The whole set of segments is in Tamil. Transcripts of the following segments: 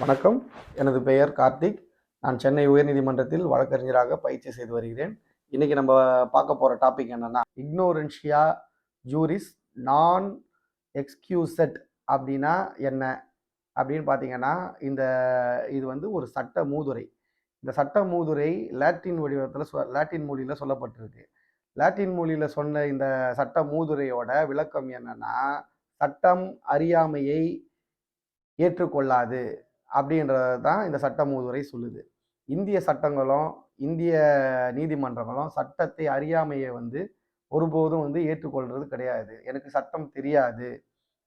வணக்கம். எனது பெயர் கார்த்திக். நான் சென்னை உயர்நீதிமன்றத்தில் வழக்கறிஞராக பயிற்சி செய்து வருகிறேன். இன்னைக்கு நம்ம பார்க்க போகிற டாபிக் என்னன்னா இக்னோரன்ஷியா ஜூரிஸ் நான் எக்ஸ்கியூசட் அப்படின்னா என்ன? அப்படின்னு பார்த்தீங்கன்னா இந்த இது வந்து ஒரு சட்ட மூதுரை. இந்த சட்ட மூதுரை லாட்டின் வடிவத்தில் சொ லாட்டின் மொழியில் சொல்லப்பட்டிருக்கு. லாட்டின் மொழியில் சொன்ன இந்த சட்ட மூதுரையோட விளக்கம் என்னன்னா சட்டம் அறியாமையை ஏற்றுக்கொள்ளாது. அப்படின்றது தான் இந்த சட்ட மூதுரை சொல்லுது. இந்திய சட்டங்களும் இந்திய நீதிமன்றங்களும் சட்டத்தை அறியாமையை வந்து ஒருபோதும் வந்து ஏற்றுக்கொள்வது கிடையாது. எனக்கு சட்டம் தெரியாது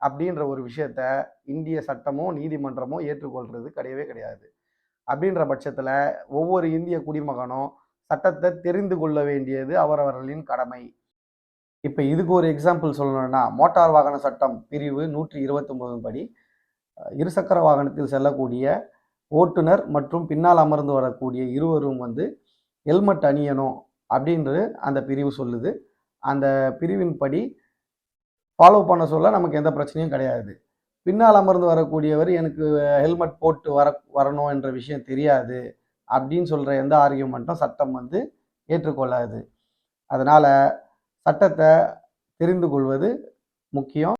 அப்படின்ற ஒரு விஷயத்த இந்திய சட்டமோ நீதிமன்றமோ ஏற்றுக்கொள்வது கிடையவே கிடையாது. அப்படின்ற பட்சத்தில் ஒவ்வொரு இந்திய குடிமகனும் சட்டத்தை தெரிந்து கொள்ள வேண்டியது அவரவர்களின் கடமை. இப்போ இதுக்கு ஒரு எக்ஸாம்பிள் சொல்லணும்னா மோட்டார் வாகன சட்டம் பிரிவு நூற்றி இருபத்தொம்போது படி இருசக்கர வாகனத்தில் செல்லக்கூடிய ஓட்டுநர் மற்றும் பின்னால் அமர்ந்து வரக்கூடிய இருவரும் வந்து ஹெல்மெட் அணியணும் அப்படின்றது அந்த பிரிவு சொல்லுது. அந்த பிரிவின் படி ஃபாலோ பண்ண சொல்ல நமக்கு எந்த பிரச்சனையும் கிடையாது. பின்னால் அமர்ந்து வரக்கூடியவர் எனக்கு ஹெல்மெட் போட்டு வர வரணும் என்ற விஷயம் தெரியாது அப்படின்னு சொல்கிற எந்த ஆர்கியூமெண்ட்டும் சட்டம் வந்து ஏற்றுக்கொள்ளாது. அதனால் சட்டத்தை தெரிந்து கொள்வது முக்கியம்.